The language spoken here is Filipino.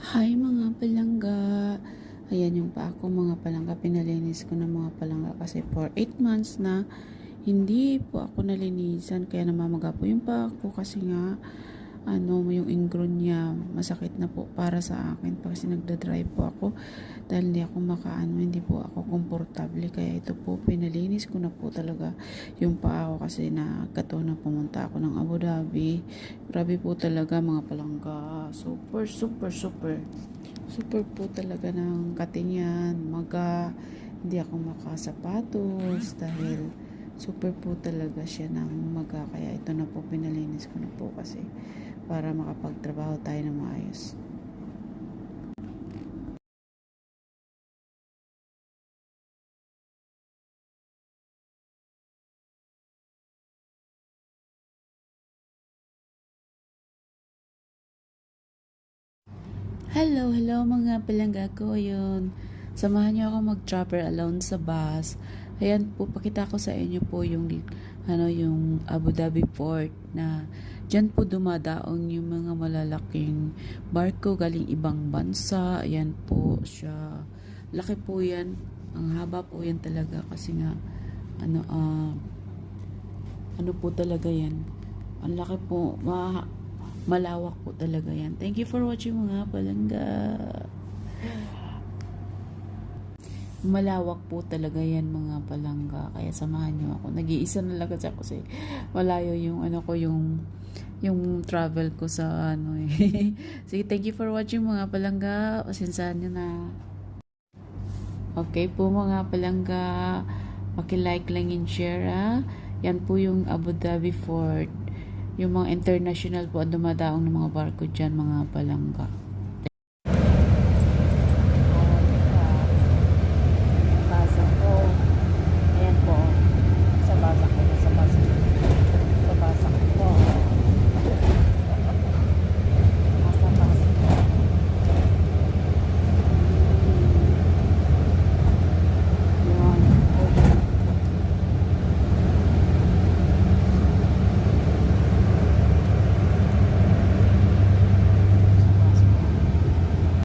Hi mga palangga! Ayan yung pa ako mga palangga. Pinalinis ko ng mga palangga kasi for 8 months na hindi po ako nalinisan. Kaya namamaga po yung pa ako kasi nga ano yung ingrown niya masakit na po para sa akin. Kasi nagda-drive po ako dahil hindi ako makaano hindi po ako komportable. Kaya ito po pinalinis ko na po talaga yung paa ko kasi nagkataon na pumunta ako ng Abu Dhabi. Grabe po talaga mga palangga. Super super super. Super po talaga ng katinyan maga hindi ako makasapatos dahil super po talaga siya ng maga kaya ito na po pinalinis ko na po kasi para makapagtrabaho tayo ng maayos. Hello, hello mga palangga ko yun. Samahan niyo ako mag-travel alone sa bus. Ayan po, pakita ko sa inyo po yung ano yung Abu Dhabi port na diyan po dumadaong yung mga malalaking barko galing ibang bansa. Ayan po siya. Laki po yan. Ang haba po yan talaga kasi nga ano ah ano po talaga yan. Ang laki po. Ma malawak po talaga yan. Thank you for watching mga palangga. Malawak po talaga yan mga palangga. Kaya samahan nyo ako. Nag-iisa na lang kasi malayo yung ano ko yung yung travel ko sa ano eh. Sige, thank you for watching mga palangga. Pasensahan nyo na. Okay po mga palangga. Paki-like lang and share ah. Yan po yung Abu Dhabi Fort. Yung mga international po ang dumadaong ng mga barko dyan mga palangga.